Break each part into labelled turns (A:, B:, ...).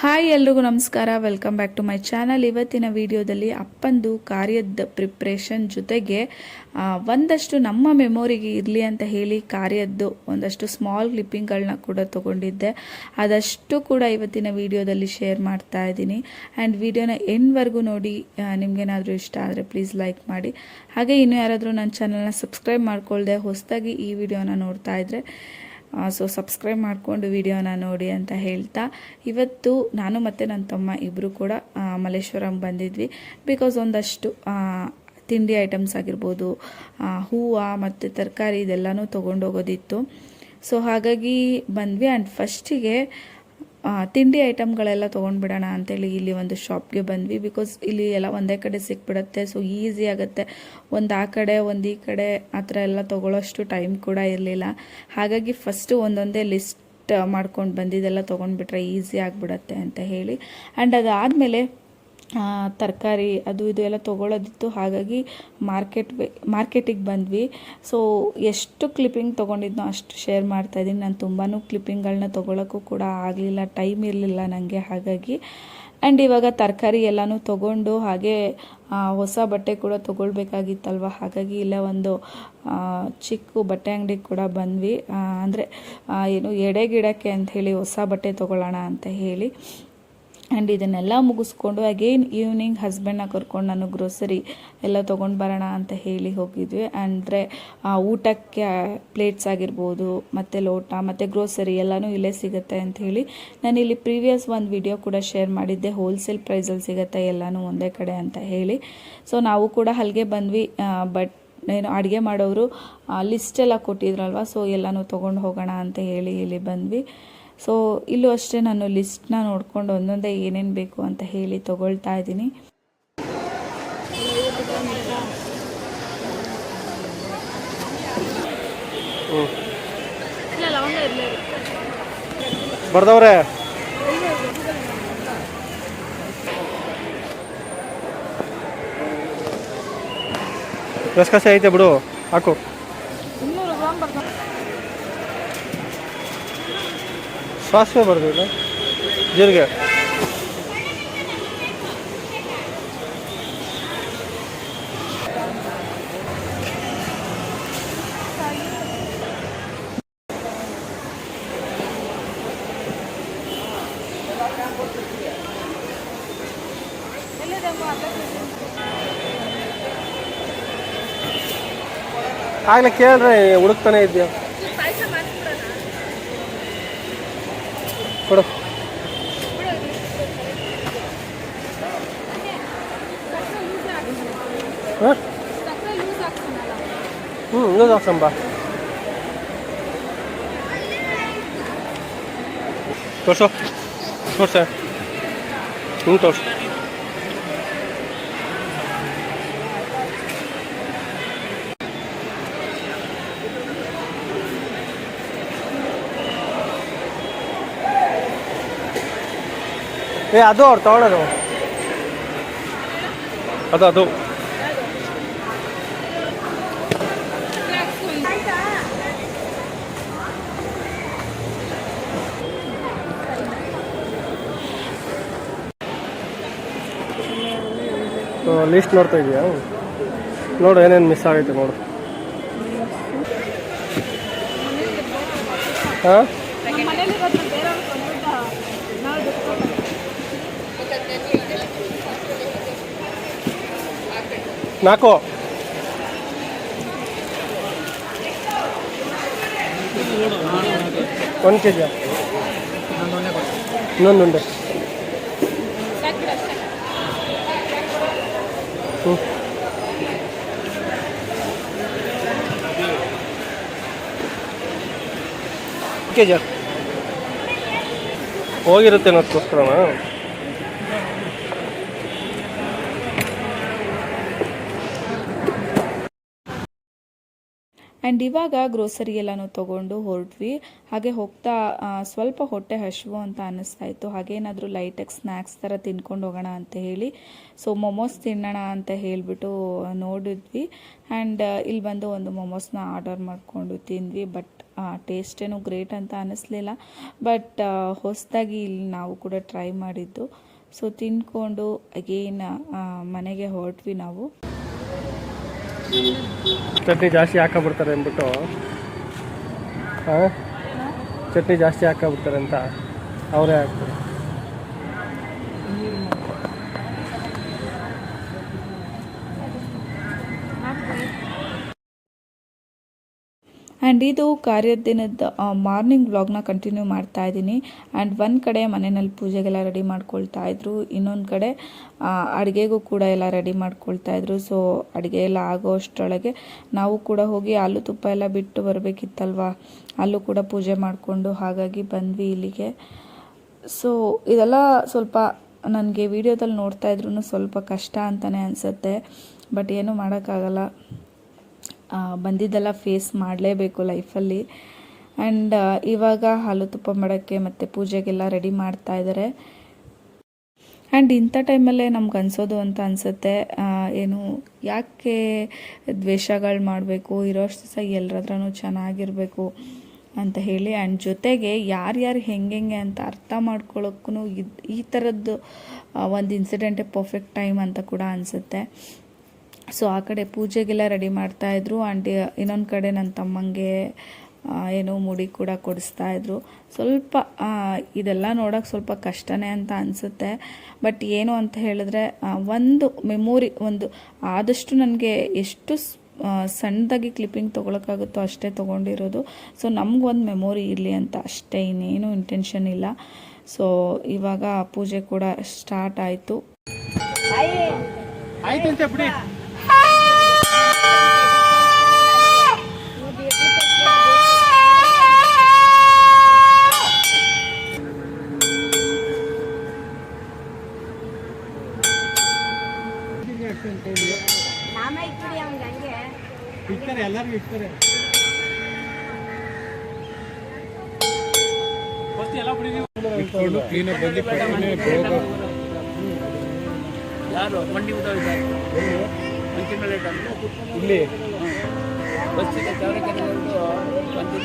A: Hi ಎಲ್ರಿಗೂ ನಮಸ್ಕಾರ. Welcome back to my channel ಇವತ್ತಿನ ವಿಡಿಯೋದಲ್ಲಿ ಅಪ್ಪಂದು ಕಾರ್ಯದ ಪ್ರಿಪ್ರೇಷನ್ ಜೊತೆಗೆ ಒಂದಷ್ಟು ನಮ್ಮ ಮೆಮೊರಿಗೆ ಇರಲಿ ಅಂತ ಹೇಳಿ ಕಾರ್ಯದ್ದು ಒಂದಷ್ಟು ಸ್ಮಾಲ್ ಕ್ಲಿಪ್ಪಿಂಗ್ಗಳನ್ನ ಕೂಡ ತಗೊಂಡಿದ್ದೆ. ಅದಷ್ಟು ಕೂಡ ಇವತ್ತಿನ ವಿಡಿಯೋದಲ್ಲಿ ಶೇರ್ ಮಾಡ್ತಾ ಇದ್ದೀನಿ. ಆ್ಯಂಡ್ ವಿಡಿಯೋನ ಎಂಡ್ವರೆಗೂ ನೋಡಿ ನಿಮಗೇನಾದರೂ ಇಷ್ಟ ಆದರೆ ಪ್ಲೀಸ್ ಲೈಕ್ ಮಾಡಿ. ಹಾಗೆ ಇನ್ನೂ ಯಾರಾದರೂ ನನ್ನ ಚಾನಲ್ನ ಸಬ್ಸ್ಕ್ರೈಬ್ ಮಾಡ್ಕೊಳ್ಳದೆ ಹೊಸದಾಗಿ ಈ ವಿಡಿಯೋನ ನೋಡ್ತಾ ಇದ್ದರೆ ಸೊ ಸಬ್ಸ್ಕ್ರೈಬ್ ಮಾಡಿಕೊಂಡು ವಿಡಿಯೋನ ನೋಡಿ ಅಂತ ಹೇಳ್ತಾ. ಇವತ್ತು ನಾನು ಮತ್ತು ನನ್ನ ತಮ್ಮ ಇಬ್ಬರು ಕೂಡ ಮಲ್ಲೇಶ್ವರಂ ಬಂದಿದ್ವಿ. ಬಿಕಾಸ್ ಒಂದಷ್ಟು ತಿಂಡಿ ಐಟಮ್ಸ್ ಆಗಿರ್ಬೋದು ಹೂವು ಮತ್ತು ತರಕಾರಿ ಇದೆಲ್ಲನೂ ತೊಗೊಂಡೋಗೋದಿತ್ತು ಸೊ ಹಾಗಾಗಿ ಬಂದ್ವಿ. ಆ್ಯಂಡ್ ಫಸ್ಟಿಗೆ ತಿಂಡಿ ಐಟಮ್ಗಳೆಲ್ಲ ತೊಗೊಂಡ್ಬಿಡೋಣ ಅಂತೇಳಿ ಇಲ್ಲಿ ಒಂದು ಶಾಪ್ಗೆ ಬಂದ್ವಿ. ಬಿಕಾಸ್ ಇಲ್ಲಿ ಎಲ್ಲ ಒಂದೇ ಕಡೆ ಸಿಕ್ಬಿಡುತ್ತೆ ಸೊ ಈಸಿ ಆಗುತ್ತೆ. ಒಂದು ಆ ಕಡೆ, ಒಂದು ಈ ಕಡೆ ಆ ಥರ ಎಲ್ಲ ತೊಗೊಳ್ಳೋಷ್ಟು ಟೈಮ್ ಕೂಡ ಇರಲಿಲ್ಲ. ಹಾಗಾಗಿ ಫಸ್ಟು ಒಂದೊಂದೇ ಲಿಸ್ಟ್ ಮಾಡ್ಕೊಂಡು ಬಂದಿದ್ದೆಲ್ಲ ತೊಗೊಂಡ್ಬಿಟ್ರೆ ಈಸಿ ಆಗಿಬಿಡತ್ತೆ ಅಂತ ಹೇಳಿ. ಆ್ಯಂಡ್ ಅದಾದಮೇಲೆ ತರಕಾರಿ ಅದು ಇದು ಎಲ್ಲ ತೊಗೊಳೋದಿತ್ತು. ಹಾಗಾಗಿ ಮಾರ್ಕೆಟ್ ಮಾರ್ಕೆಟಿಗೆ ಬಂದ್ವಿ. ಸೊ ಎಷ್ಟು ಕ್ಲಿಪ್ಪಿಂಗ್ ತೊಗೊಂಡಿದ್ನೋ ಅಷ್ಟು ಶೇರ್ ಮಾಡ್ತಾ ಇದ್ದೀನಿ. ನಾನು ತುಂಬಾ ಕ್ಲಿಪ್ಪಿಂಗ್ಗಳನ್ನ ತೊಗೊಳಕ್ಕೂ ಕೂಡ ಆಗಲಿಲ್ಲ ಟೈಮ್ ಇರಲಿಲ್ಲ ನನಗೆ ಹಾಗಾಗಿ ಆ್ಯಂಡ್ ಇವಾಗ ತರಕಾರಿ ಎಲ್ಲನೂ ತೊಗೊಂಡು ಹಾಗೆ ಹೊಸ ಬಟ್ಟೆ ಕೂಡ ತೊಗೊಳ್ಬೇಕಾಗಿತ್ತಲ್ವ? ಹಾಗಾಗಿ ಇಲ್ಲ ಒಂದು ಚಿಕ್ಕ ಬಟ್ಟೆ ಅಂಗಡಿಗೆ ಕೂಡ ಬಂದ್ವಿ. ಅಂದರೆ ಏನು ಎಡೆಗಿಡಕ್ಕೆ ಅಂತ ಹೇಳಿ ಹೊಸ ಬಟ್ಟೆ ತೊಗೊಳ್ಳೋಣ ಅಂತ ಹೇಳಿ. ಆ್ಯಂಡ್ ಇದನ್ನೆಲ್ಲ ಮುಗಿಸ್ಕೊಂಡು ಅಗೇನ್ ಈವ್ನಿಂಗ್ ಹಸ್ಬೆಂಡ್ನ ಕರ್ಕೊಂಡು ನಾನು ಗ್ರೋಸರಿ ಎಲ್ಲ ತೊಗೊಂಡು ಬರೋಣ ಅಂತ ಹೇಳಿ ಹೋಗಿದ್ವಿ. ಅಂದರೆ ಊಟಕ್ಕೆ ಪ್ಲೇಟ್ಸ್ ಆಗಿರ್ಬೋದು, ಮತ್ತು ಲೋಟ, ಮತ್ತು ಗ್ರೋಸರಿ ಎಲ್ಲನೂ ಇಲ್ಲೇ ಸಿಗುತ್ತೆ ಅಂತ ಹೇಳಿ ನಾನು ಇಲ್ಲಿ ಪ್ರೀವಿಯಸ್ ಒಂದು ವಿಡಿಯೋ ಕೂಡ ಶೇರ್ ಮಾಡಿದ್ದೆ. ಹೋಲ್ಸೇಲ್ ಪ್ರೈಸಲ್ಲಿ ಸಿಗುತ್ತೆ, ಎಲ್ಲನೂ ಒಂದೇ ಕಡೆ ಅಂತ ಹೇಳಿ. ಸೊ ನಾವು ಕೂಡ ಅಲ್ಲಿಗೆ ಬಂದ್ವಿ. ಬಟ್ ಏನು ಅಡುಗೆ ಮಾಡೋರು ಲಿಸ್ಟ್ ಎಲ್ಲ ಕೊಟ್ಟಿದ್ರಲ್ವ ಸೊ ಎಲ್ಲನೂ ತೊಗೊಂಡು ಹೋಗೋಣ ಅಂತ ಹೇಳಿ ಇಲ್ಲಿ ಬಂದ್ವಿ. ಸೊ ಇಲ್ಲೂ ಅಷ್ಟೇ ನಾನು ಲಿಸ್ಟ್ನ ನೋಡಿಕೊಂಡು ಒಂದೊಂದೇ ಏನೇನು ಬೇಕು ಅಂತ ಹೇಳಿ ತೊಗೊಳ್ತಾ ಇದ್ದೀನಿ.
B: ಬರ್ದವ್ರೆ. ಕಸ ಐತೆ ಬಿಡು ಹಾಕು. ಸಾಸಿವೆ ಬರ್ದಿಲ್ಲ ಜೀರಿಗೆ. ಆಗ್ಲೇ ಕೇಳ್ರಿ ಹುಡುಕ್ತಾನೆ ಇದೆಯಾ ಕೊಡು ಹಾಂ ಹ್ಞೂ ಲೂಸ್ ಹಾಕ್ಸಂಬ ತೋರ್ಸು ತೋರ್ಸ ಹ್ಞೂ ತೋರ್ಸು ಏ ಅದು ಅವ್ರು ತಗೊಳ್ಳೋದು ಅದು ಅದು. ಲಿಸ್ಟ್ ನೋಡ್ತಾ ಇದೆಯಾ? ನೋಡು ಏನೇನು ಮಿಸ್ ಆಗೈತೆ ನೋಡು. ಹಾಂ? ನಾಲ್ಕು. ಒಂದು ಕೆ ಜಿ ಇನ್ನೊಂದು ಉಂಡೆ. ಹ್ಞೂ ಕೆ ಜಿ ಹೋಗಿರುತ್ತೆ ಅನ್ನೋದಕ್ಕೋಸ್ಕರನಾ
A: ಆ್ಯಂಡ್ ಇವಾಗ ಗ್ರೋಸರಿ ಎಲ್ಲನೂ ತೊಗೊಂಡು ಹೊರಟ್ವಿ. ಹಾಗೆ ಹೋಗ್ತಾ ಸ್ವಲ್ಪ ಹೊಟ್ಟೆ ಹಸಿವು ಅಂತ ಅನ್ನಿಸ್ತಾ ಇತ್ತು ಹಾಗೇನಾದರೂ ಲೈಟಾಗಿ ಸ್ನ್ಯಾಕ್ಸ್ ಥರ ತಿನ್ಕೊಂಡು ಹೋಗೋಣ ಅಂತ ಹೇಳಿ. ಸೊ ಮೊಮೋಸ್ ತಿನ್ನೋಣ ಅಂತ ಹೇಳಿಬಿಟ್ಟು ನೋಡಿದ್ವಿ. ಆ್ಯಂಡ್ ಇಲ್ಲಿ ಬಂದು ಒಂದು ಮೊಮೋಸ್ನ ಆರ್ಡರ್ ಮಾಡಿಕೊಂಡು ತಿಂದ್ವಿ. ಬಟ್ ಟೇಸ್ಟೇನು ಗ್ರೇಟ್ ಅಂತ ಅನ್ನಿಸ್ಲಿಲ್ಲ ಬಟ್ ಹೊಸದಾಗಿ ಇಲ್ಲಿ ನಾವು ಕೂಡ ಟ್ರೈ ಮಾಡಿದ್ದು. ಸೊ ತಿಂದ್ಕೊಂಡು ಅಗೇನ್ ಮನೆಗೆ ಹೊರಟ್ವಿ ನಾವು.
B: ಚಟ್ನಿ ಜಾಸ್ತಿ ಹಾಕೊಂಬಿಡ್ತಾರೆ ಅಂದ್ಬಿಟ್ಟು. ಹಾಂ ಚಟ್ನಿ ಜಾಸ್ತಿ ಹಾಕೊಂಬಿಡ್ತಾರೆ ಅಂತ ಅವರೇ ಹಾಕ್ತಾರೆ.
A: ಆ್ಯಂಡ್ ಇದು ಕಾರ್ಯದ ದಿನದ ಮಾರ್ನಿಂಗ್ ವ್ಲಾಗ್ನ ಕಂಟಿನ್ಯೂ ಮಾಡ್ತಾ ಇದ್ದೀನಿ. ಆ್ಯಂಡ್ ಒಂದು ಕಡೆ ಮನೆಯಲ್ಲಿ ಪೂಜೆಗೆಲ್ಲ ರೆಡಿ ಮಾಡ್ಕೊಳ್ತಾ ಇದ್ರು. ಇನ್ನೊಂದು ಕಡೆ ಅಡುಗೆಗೂ ಕೂಡ ಎಲ್ಲ ರೆಡಿ ಮಾಡ್ಕೊಳ್ತಾ ಇದ್ರು. ಸೊ ಅಡುಗೆ ಎಲ್ಲ ಆಗೋ ಅಷ್ಟರೊಳಗೆ ನಾವು ಕೂಡ ಹೋಗಿ ಹಾಲು ತುಪ್ಪ ಎಲ್ಲ ಬಿಟ್ಟು ಬರಬೇಕಿತ್ತಲ್ವಾ? ಅಲ್ಲೂ ಕೂಡ ಪೂಜೆ ಮಾಡಿಕೊಂಡು ಹಾಗಾಗಿ ಬಂದ್ವಿ ಇಲ್ಲಿಗೆ. ಸೊ ಇದೆಲ್ಲ ಸ್ವಲ್ಪ ನನಗೆ ವಿಡಿಯೋದಲ್ಲಿ ನೋಡ್ತಾ ಇದ್ರೂ ಸ್ವಲ್ಪ ಕಷ್ಟ ಅಂತಲೇ ಅನಿಸುತ್ತೆ. ಬಟ್ ಏನೂ ಮಾಡೋಕ್ಕಾಗಲ್ಲ. ಬಂದಿದ್ದೆಲ್ಲ ಫೇಸ್ ಮಾಡಲೇಬೇಕು ಲೈಫಲ್ಲಿ ಆ್ಯಂಡ್ ಇವಾಗ ಹಾಲು ತುಪ್ಪ ಮಾಡೋಕ್ಕೆ ಮತ್ತು ಪೂಜೆಗೆಲ್ಲ ರೆಡಿ ಮಾಡ್ತಾ ಇದ್ದಾರೆ ಆ್ಯಂಡ್ ಇಂಥ ಟೈಮಲ್ಲೇ ನಮ್ಗೆ ಅನಿಸೋದು ಅಂತ ಅನಿಸುತ್ತೆ. ಏನು, ಯಾಕೆ ದ್ವೇಷಗಳು ಮಾಡಬೇಕು? ಇರೋಷ್ಟು ದಿವಸ ಎಲ್ಲರ ಹತ್ರನೂ ಚೆನ್ನಾಗಿರಬೇಕು ಅಂತ ಹೇಳಿ ಆ್ಯಂಡ್ ಜೊತೆಗೆ ಯಾರ್ಯಾರು ಹೆಂಗೆ ಅಂತ ಅರ್ಥ ಮಾಡ್ಕೊಳ್ಳೋಕ್ಕೂ ಇದು, ಈ ಥರದ್ದು ಒಂದು ಇನ್ಸಿಡೆಂಟೇ ಪರ್ಫೆಕ್ಟ್ ಟೈಮ್ ಅಂತ ಕೂಡ ಅನಿಸುತ್ತೆ. ಸೊ ಆ ಕಡೆ ಪೂಜೆಗೆಲ್ಲ ರೆಡಿ ಮಾಡ್ತಾ ಇದ್ರು. ಆ್ಯಂಡ್ ಇನ್ನೊಂದು ಕಡೆ ನನ್ನ ತಮ್ಮಂಗೆ ಏನೋ ಮುಡಿ ಕೂಡ ಕೊಡಿಸ್ತಾಯಿದ್ರು ಸ್ವಲ್ಪ ಇದೆಲ್ಲ ನೋಡೋಕೆ ಸ್ವಲ್ಪ ಕಷ್ಟನೇ ಅಂತ ಅನಿಸುತ್ತೆ. ಬಟ್ ಏನು ಅಂತ ಹೇಳಿದ್ರೆ ಒಂದು ಮೆಮೊರಿ ಒಂದು ಆದಷ್ಟು ನನಗೆ ಎಷ್ಟು ಸಣ್ಣದಾಗಿ ಕ್ಲಿಪ್ಪಿಂಗ್ ತೊಗೊಳಕ್ಕಾಗುತ್ತೋ ಅಷ್ಟೇ ತೊಗೊಂಡಿರೋದು. ಸೊ ನಮ್ಗೊಂದು ಮೆಮೊರಿ ಇರಲಿ ಅಂತ ಅಷ್ಟೇ, ಇನ್ನೇನು ಇಂಟೆನ್ಷನ್ ಇಲ್ಲ. ಸೊ ಇವಾಗ ಪೂಜೆ ಕೂಡ ಸ್ಟಾರ್ಟ್ ಆಯಿತು.
B: ಎಲ್ಲರಿಗೂ ಇರ್ತಾರೆ
C: ಯಾರು? ಮಂಡಿ ಊಟ
B: ಇಲ್ಲಿ.
C: ಬಸ್ಸಿಗೆ ಚಾವಣಿಕೆರೆ ಮಂಚಿ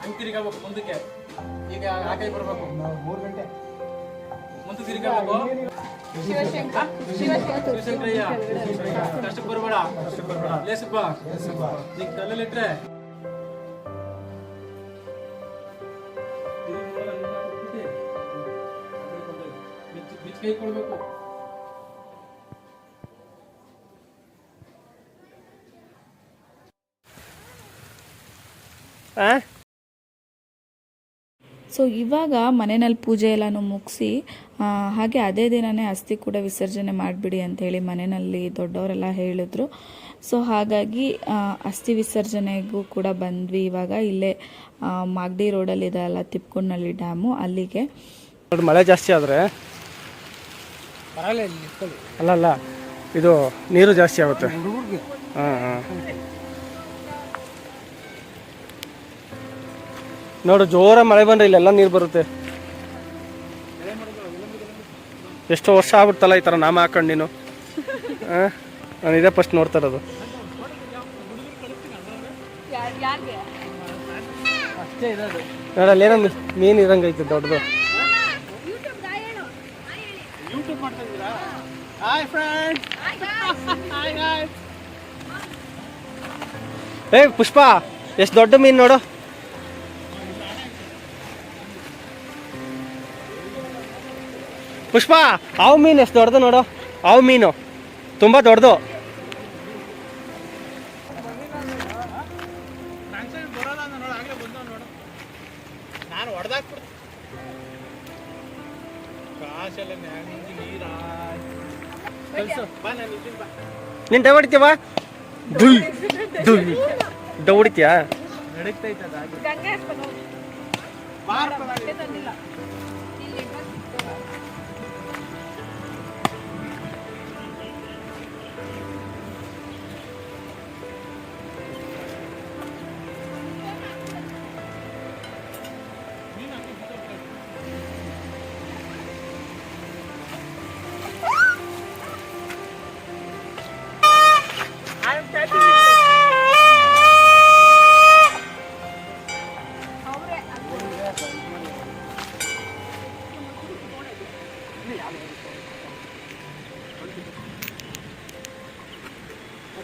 C: ಹಂಗೆ ತಿರುಗಬೇಕು ಮುಂದಕ್ಕೆ. ಈಗ ಆ ಕೈ ಬರಬೇಕು. ಮೂರು ಗಂಟೆ ಮುಂದೆ ತಿರುಗಬೇಕು ಶಿವಶಂಕರಯ್ಯ. ಕಷ್ಟಕ್ಕೆ ಬರಬೇಡ. ಲೇಸಪ್ಪ. ನೀನ್ ಕಲ್ಲಲ್ಲಿ ಇಟ್ರೆ ಬಿಚ್ಚ ಕೈ ಕೊಡ್ಬೇಕು.
B: ಹಾಂ
A: ಸೊ ಇವಾಗ ಮನೆಯಲ್ಲಿ ಪೂಜೆ ಎಲ್ಲನೂ ಮುಗಿಸಿ ಹಾಗೆ ಅದೇ ದಿನನೇ ಅಸ್ಥಿ ಕೂಡ ವಿಸರ್ಜನೆ ಮಾಡಿಬಿಡಿ ಅಂಥೇಳಿ ಮನೆಯಲ್ಲಿ ದೊಡ್ಡವರೆಲ್ಲ ಹೇಳಿದ್ರು. ಸೊ ಹಾಗಾಗಿ ಅಸ್ಥಿ ವಿಸರ್ಜನೆಗೂ ಕೂಡ ಬಂದ್ವಿ. ಇವಾಗ ಇಲ್ಲೇ ಮಾಗಡಿ ರೋಡಲ್ಲಿ ಇದೆಲ್ಲ ತಿಪ್ಕೊಂಡಲ್ಲಿ ಡ್ಯಾಮು ಅಲ್ಲಿಗೆ.
B: ನೋಡಿ ಮಳೆ ಜಾಸ್ತಿ ಆದರೆ? ಅಲ್ಲ ಅಲ್ಲ ಇದು ನೀರು ಜಾಸ್ತಿ ಆಗುತ್ತೆ. ಹಾಂ ಹಾಂ. ನೋಡು ಜೋರ ಮಳೆ ಬಂದ್ರೆ ಇಲ್ಲೆಲ್ಲ ನೀರು ಬರುತ್ತೆ. ಎಷ್ಟು ವರ್ಷ ಆಗ್ಬಿಡ್ತಲ್ಲ ಈ ಥರ ನಾಮ ಹಾಕೊಂಡು ನೀನು. ನಾನು ಇದೇ ಫಸ್ಟ್ ನೋಡ್ತಾ ಇರೋದು.
C: ಅಷ್ಟೇ ಇರೋದು
B: ನೋಡಲ್ಲ ಏನೋ ಮೀನು ಇರಂಗೈತೆ ದೊಡ್ಡದು. ಏ, ಪುಷ್ಪ, ಎಷ್ಟು ದೊಡ್ಡ ಮೀನು ನೋಡು. ಪುಷ್ಪ ಹಾವು ಮೀನು ಎಷ್ಟು ದೊಡ್ಡದು ನೋಡು. ಹಾವು ಮೀನು. ತುಂಬ ದೊಡ್ಡದು.
C: ನೀನ್
B: ಡವ್ ಹೊಡಿತೀವ ದುಯ್ ದುಯ್ ಡವ್ ಹೊಡಿತೀಯಾ
C: ನಡೀತೈತೆ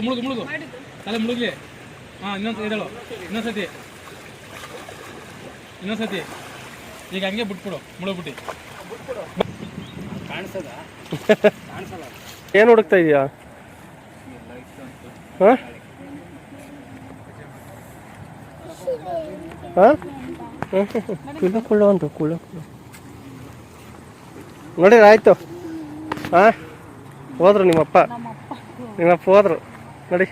C: ಮುಳುಗು ಮುಳುಗು ತಲೆ ಮುಳುಗ್ಲಿ. ಹಾಂ ಇನ್ನೊಂದು ಇದೇಳು ಇನ್ನೊಂದ್ಸತಿ. ಇನ್ನೊಂದ್ಸತಿ. ಈಗ ಹಂಗೆ ಬಿಟ್ಬಿಡು ಮುಳುಗ್ಬಿಟ್ಟು. ಕಾಣಿಸದ? ಕಾಣಿಸಲ್ಲ.
B: ಏನು ಹುಡುಕ್ತಾ ಇದೆಯಾ? ಹಾಂ? ಹಾಂ? ಕುಳ್ಳ ಕುಳ್ಳ ಉಂಟು ಕುಳ್ಳ ಕುಳ್ಳ. ನೋಡಿ ಆಯ್ತು. ಹಾಂ? ಹೋದ್ರು ನಿಮ್ಮಪ್ಪ. ನಿಮ್ಮಪ್ಪ ಹೋದ್ರು. ನೋಡಿ.